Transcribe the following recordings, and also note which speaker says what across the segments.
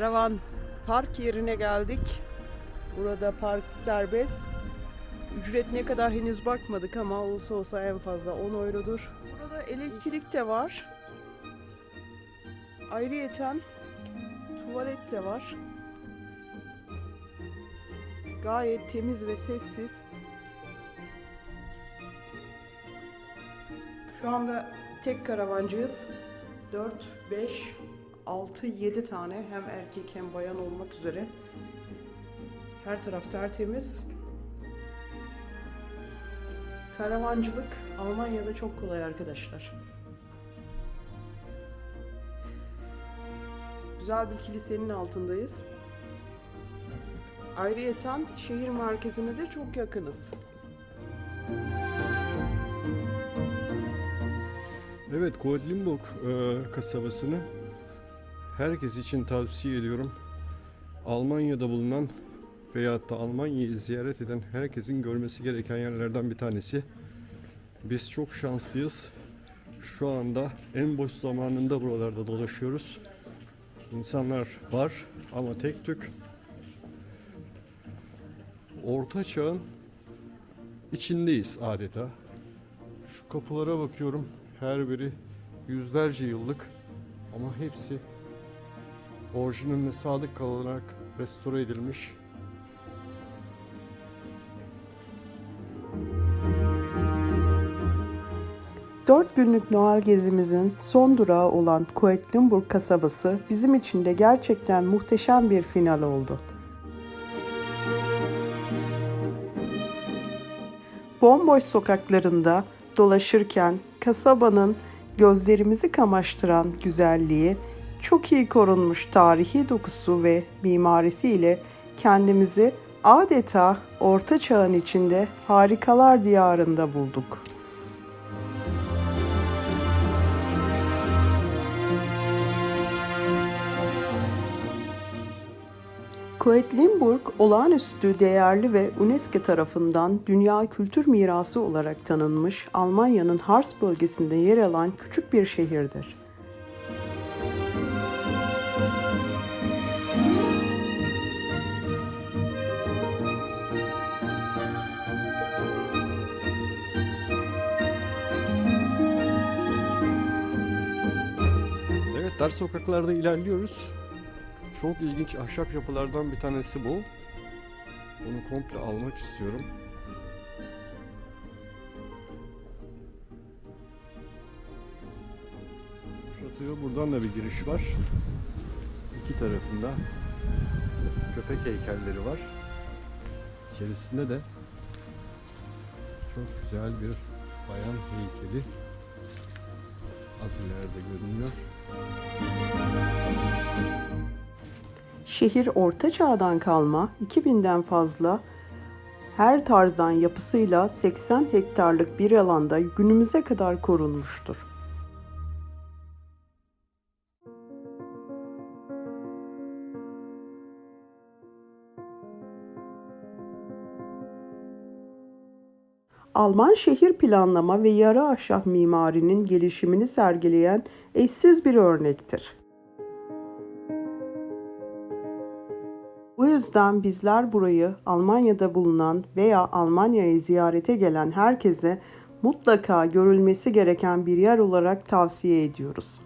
Speaker 1: Karavan park yerine geldik. Burada park serbest. Ücret ne kadar henüz bakmadık ama olsa olsa en fazla 10 eurodur. Burada elektrik de var. Ayrıyeten tuvalet de var. Gayet temiz ve sessiz. Şu anda tek karavancıyız. 4, 5, 6, 7 tane hem erkek hem bayan olmak üzere. Her taraf tertemiz. Karavancılık Almanya'da çok kolay arkadaşlar. Güzel bir kilisenin altındayız. Ayrıyeten şehir merkezine de çok yakınız.
Speaker 2: Evet, Quedlinburg e, kasabasını herkes için tavsiye ediyorum. Almanya'da bulunan veyahut da Almanya'yı ziyaret eden herkesin görmesi gereken yerlerden bir tanesi. Biz çok şanslıyız. Şu anda en boş zamanında buralarda dolaşıyoruz. İnsanlar var ama tek tük. Orta çağın içindeyiz adeta. Şu kapılara bakıyorum. Her biri yüzlerce yıllık ama hepsi orijinaline sadık kalarak restore edilmiş.
Speaker 1: Dört günlük Noel gezimizin son durağı olan Quedlinburg kasabası bizim için de gerçekten muhteşem bir final oldu. Bomboş sokaklarında dolaşırken kasabanın gözlerimizi kamaştıran güzelliği, çok iyi korunmuş tarihi dokusu ve mimarisiyle kendimizi adeta orta çağın içinde harikalar diyarında bulduk. Quedlinburg olağanüstü değerli ve UNESCO tarafından Dünya Kültür Mirası olarak tanınmış Almanya'nın Harz bölgesinde yer alan küçük bir şehirdir.
Speaker 2: Dar sokaklarda ilerliyoruz. Çok ilginç ahşap yapılardan bir tanesi bu. Bunu komple almak istiyorum. Şatoya buradan da bir giriş var. İki tarafında köpek heykelleri var. İçerisinde de çok güzel bir bayan heykeli az ileride görünüyor.
Speaker 1: Şehir Orta Çağ'dan kalma 2000'den fazla her tarzdan yapısıyla 80 hektarlık bir alanda günümüze kadar korunmuştur. Alman şehir planlama ve yarı ahşap mimarinin gelişimini sergileyen eşsiz bir örnektir. Bu yüzden bizler burayı Almanya'da bulunan veya Almanya'yı ziyarete gelen herkese mutlaka görülmesi gereken bir yer olarak tavsiye ediyoruz.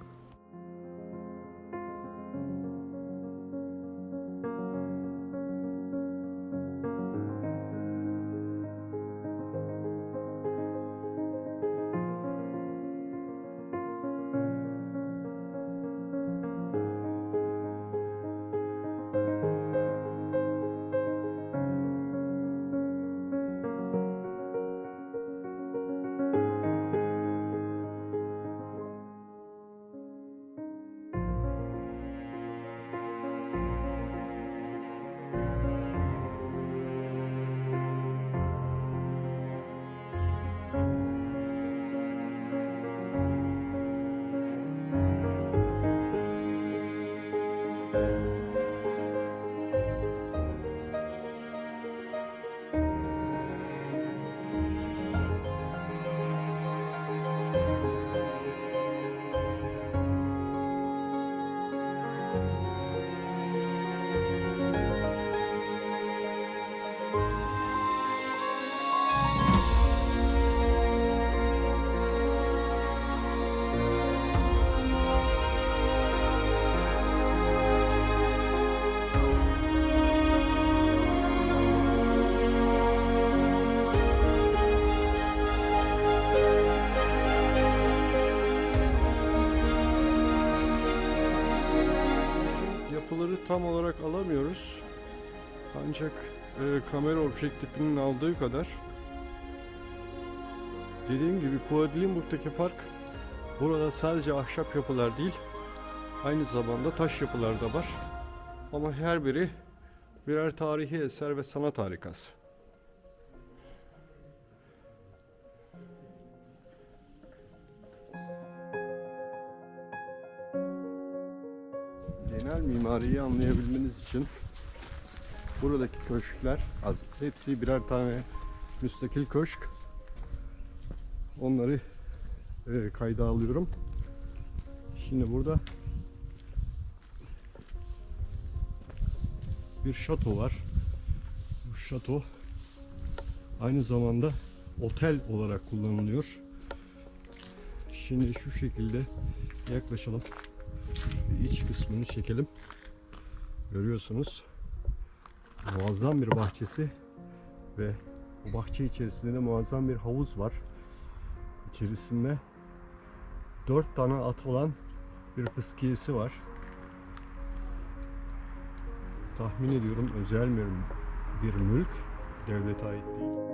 Speaker 2: Tam olarak alamıyoruz. Ancak e, kamera objektifinin aldığı kadar dediğim gibi Kuala Lumpur'daki fark burada sadece ahşap yapılar değil aynı zamanda taş yapılar da var. Ama her biri birer tarihi eser ve sanat harikası. Genel mimariyi anlayabilmeniz için buradaki köşkler az hepsi birer tane müstakil köşk. Onları e, kayda alıyorum. Şimdi burada bir şato var. Bu şato aynı zamanda otel olarak kullanılıyor. Şimdi şu şekilde yaklaşalım. İç kısmını çekelim. Görüyorsunuz. Muazzam bir bahçesi ve bu bahçe içerisinde de muazzam bir havuz var. İçerisinde dört tane at olan bir fıskiyesi var. Tahmin ediyorum özel bir, bir mülk. Devlete ait değil.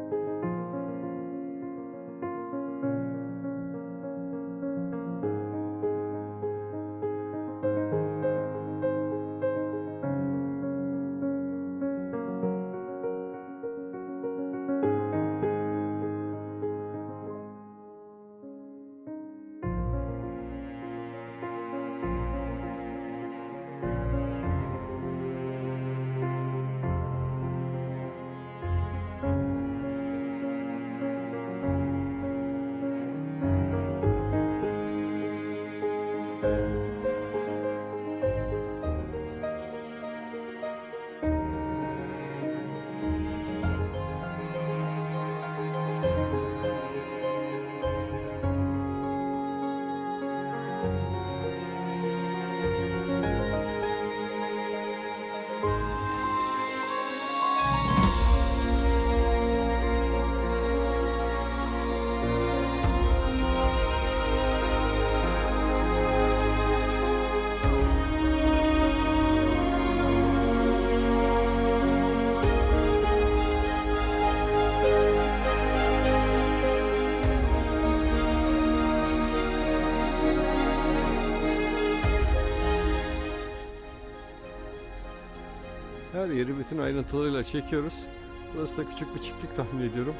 Speaker 2: Her yeri bütün ayrıntılarıyla çekiyoruz. Burası da küçük bir çiftlik tahmin ediyorum.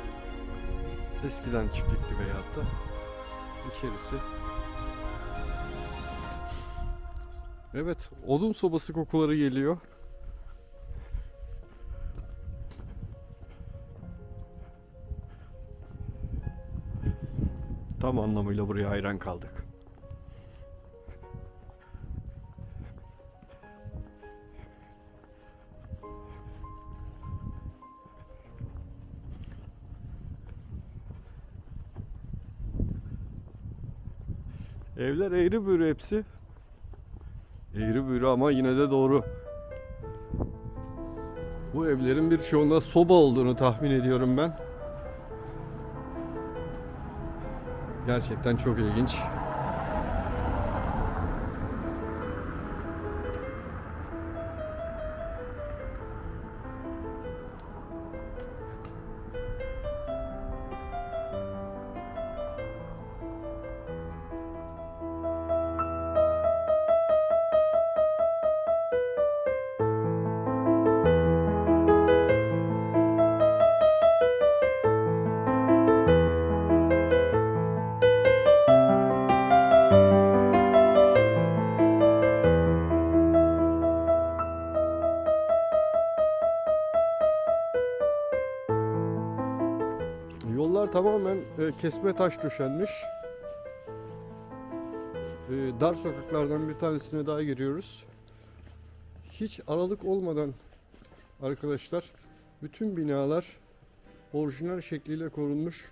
Speaker 2: Eskiden çiftlikti veyahut da içerisi. Evet, odun sobası kokuları geliyor. Tam anlamıyla buraya hayran kaldık. Evler eğri büğrü hepsi. Eğri büğrü ama yine de doğru. Bu evlerin birçoğunda soba olduğunu tahmin ediyorum ben. Gerçekten çok ilginç. Tamamen e, kesme taş döşenmiş. E, dar sokaklardan bir tanesine daha giriyoruz. Hiç aralık olmadan arkadaşlar bütün binalar orijinal şekliyle korunmuş.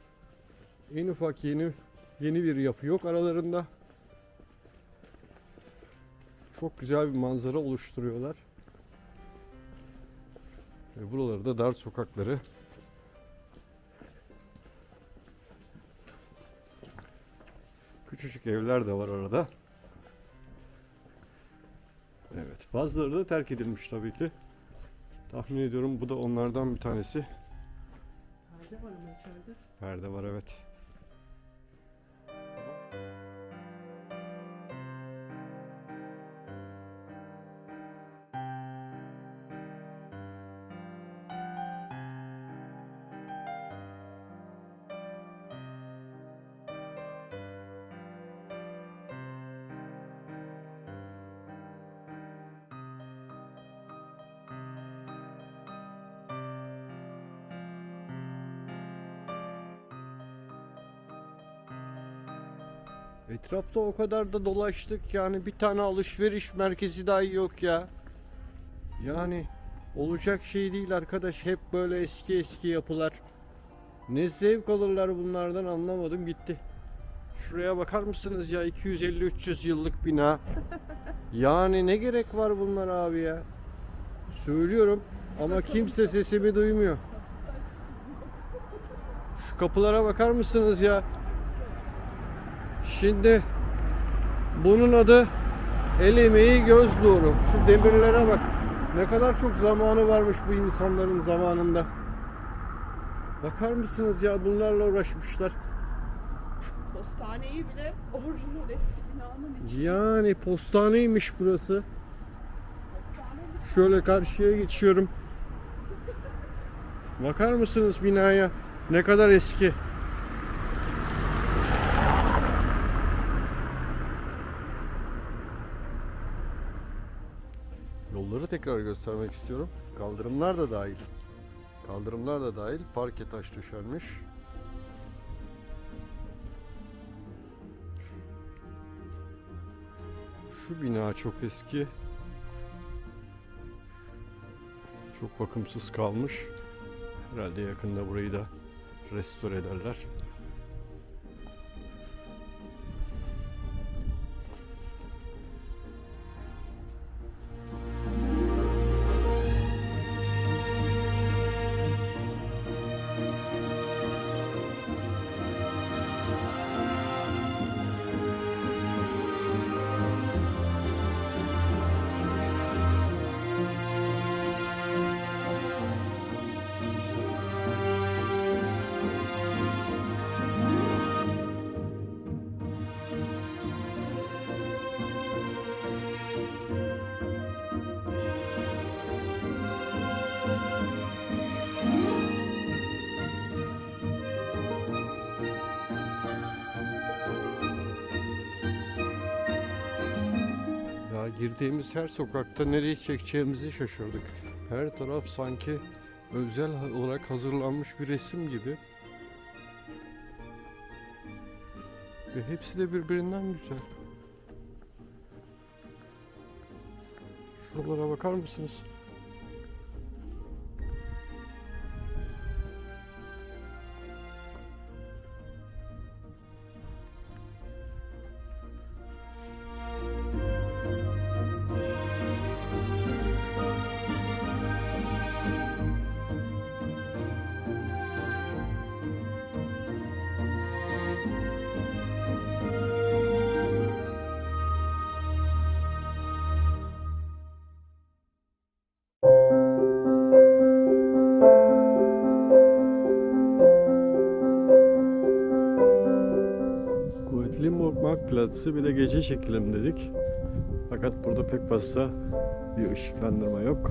Speaker 2: En ufak yeni yeni bir yapı yok aralarında. Çok güzel bir manzara oluşturuyorlar. Ve buraları da dar sokakları. Küçücük evler de var arada. Evet. Bazıları da terk edilmiş tabii ki. Tahmin ediyorum bu da onlardan bir tanesi.
Speaker 1: Perde var ama içeride.
Speaker 2: Perde var evet. Etrafta o kadar da dolaştık yani bir tane alışveriş merkezi dahi yok ya. Yani olacak şey değil arkadaş hep böyle eski eski yapılar. Ne zevk alırlar bunlardan anlamadım gitti. Şuraya bakar mısınız ya 250-300 yıllık bina. Yani ne gerek var bunlar abi ya. Söylüyorum ama kimse sesimi duymuyor. Şu kapılara bakar mısınız ya? Şimdi bunun adı el emeği göz nuru. Şu demirlere bak. Ne kadar çok zamanı varmış bu insanların zamanında. Bakar mısınız ya bunlarla uğraşmışlar.
Speaker 1: Postaneyi bile orijinal eski binanın içi.
Speaker 2: Yani postaneymiş burası. Şöyle karşıya geçiyorum. Bakar mısınız binaya? Ne kadar eski. Tekrar göstermek istiyorum. Kaldırımlar da dahil. Kaldırımlar da dahil. Parke taş döşenmiş. Şu bina çok eski. Çok bakımsız kalmış. Herhalde yakında burayı da restore ederler. Girdiğimiz her sokakta nereye çekeceğimizi şaşırdık. Her taraf sanki özel olarak hazırlanmış bir resim gibi. Ve hepsi de birbirinden güzel. Şuralara bakar mısınız? Marktplatz'ı bir de gece çekelim dedik. Fakat burada pek fazla bir ışıklandırma yok.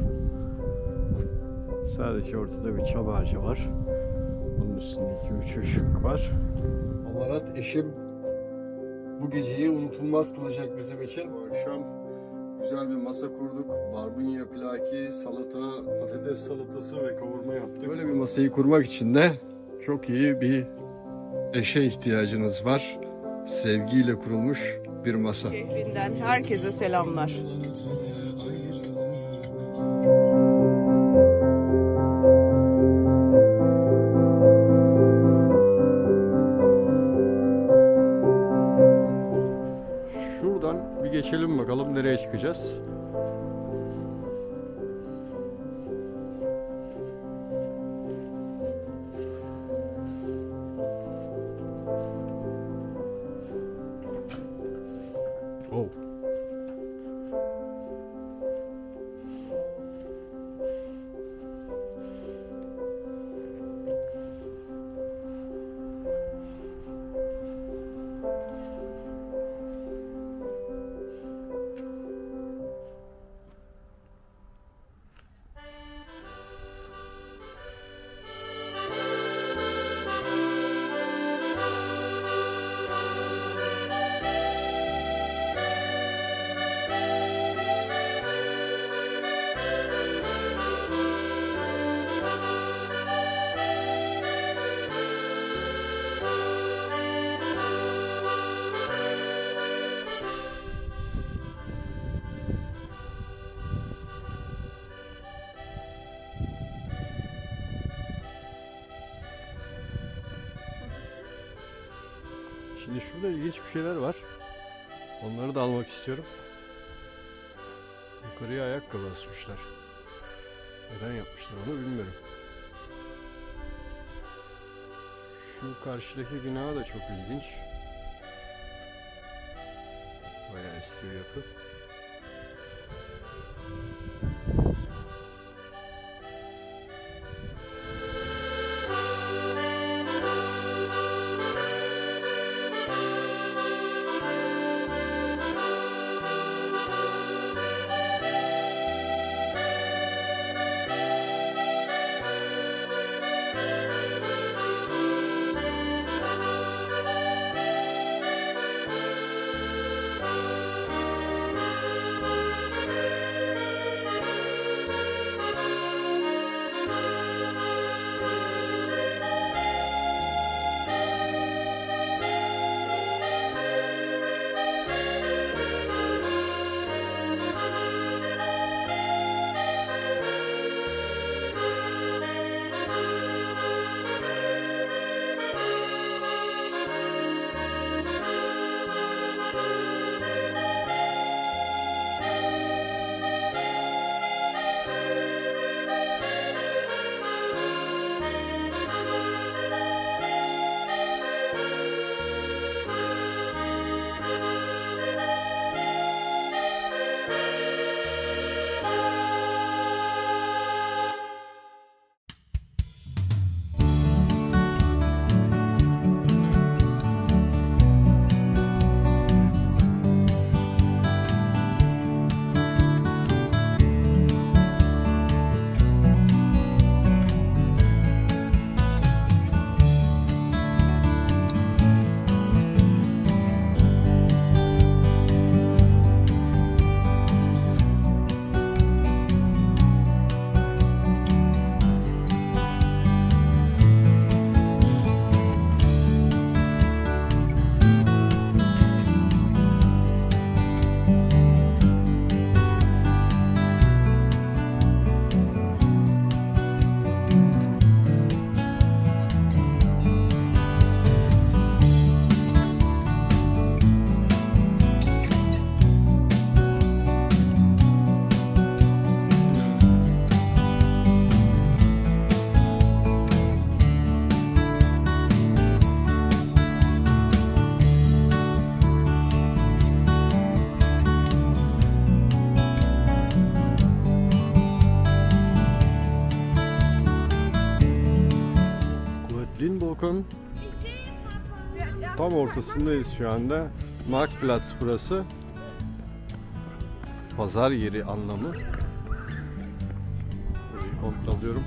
Speaker 2: Sadece ortada bir çam ağacı var. Bunun üstünde iki üç ışık var. Amarat eşim bu geceyi unutulmaz kılacak bizim için. Bu akşam güzel bir masa kurduk. Barbunya plaki, salata, patates salatası ve kavurma yaptık. Böyle bir masayı kurmak için de çok iyi bir eşe ihtiyacınız var. Sevgiyle kurulmuş bir masa.
Speaker 1: Şehrinden herkese selamlar.
Speaker 2: Şurada ilginç bir şeyler var. Onları da almak istiyorum. Yukarıya ayakkabı asmışlar. Neden yapmışlar onu bilmiyorum. Şu karşıdaki bina da çok ilginç. Bayağı eski bir yapı. Ortasındayız şu anda. Marktplatz burası. Pazar yeri anlamı. Burayı kontrol alıyorum.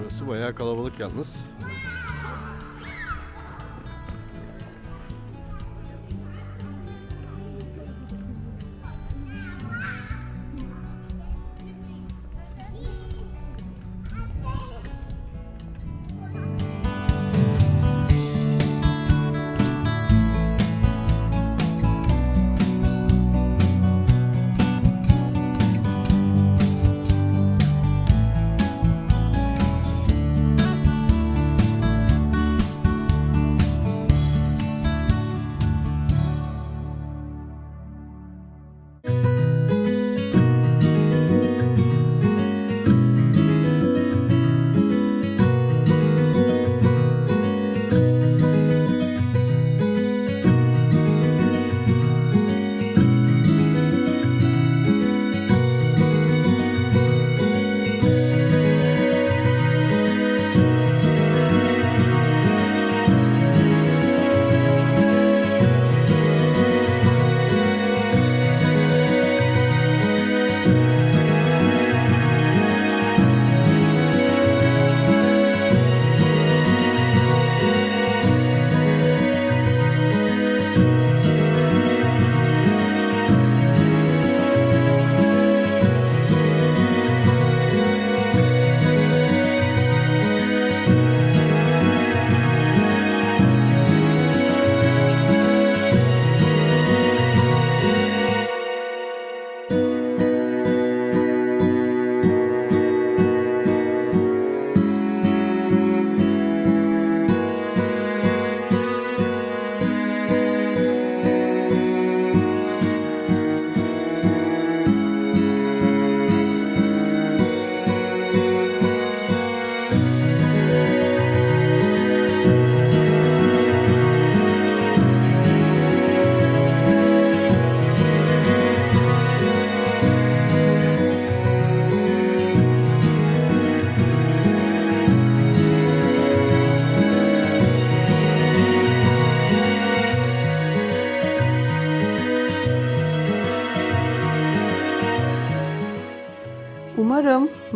Speaker 2: Burası bayağı kalabalık yalnız.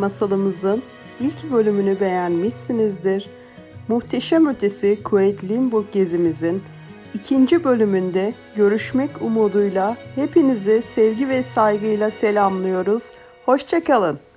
Speaker 1: Masalımızın ilk bölümünü beğenmişsinizdir. Muhteşem Ötesi Kuwait Limburg gezimizin ikinci bölümünde görüşmek umuduyla hepinizi sevgi ve saygıyla selamlıyoruz. Hoşçakalın.